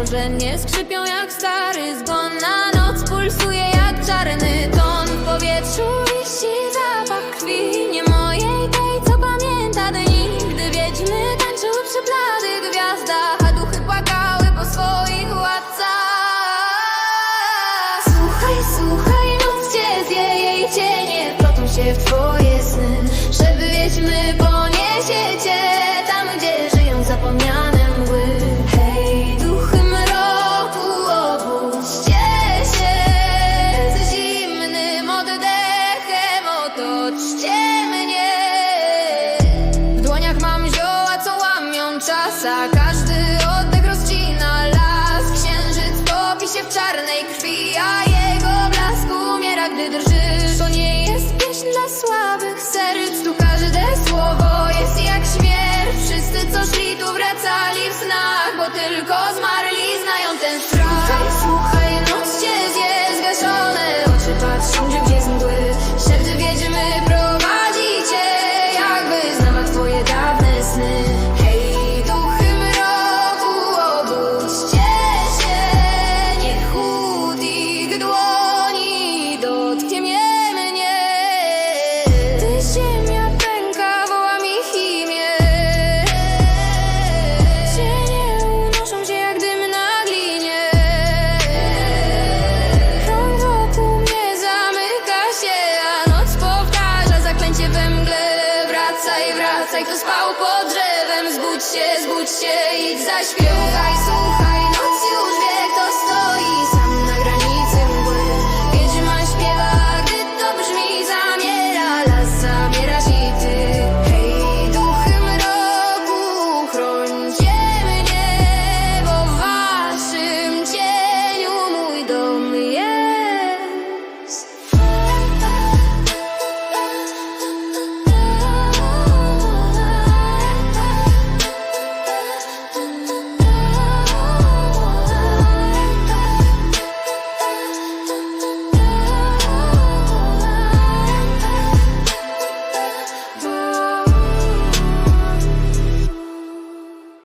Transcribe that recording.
Marzenie skrzypią jak stary zgon Na noc pulsuje jak czarny ton. W powietrzu wisi zapach krwi. Nie mojej tej, co pamięta dni. Gdy wiedźmy tańczyły przy bladych gwiazdach A duchy płakały po swoich władcach Słuchaj, słuchaj, noc cię zje Jej cienie plotą się w twoje sny. Żeby wiedźmy poniesie cię Tam, gdzie żyją zapomniane Wracaj, kto spał pod drzewem Zbudź się, zbudź się, idź zaśpiewaj,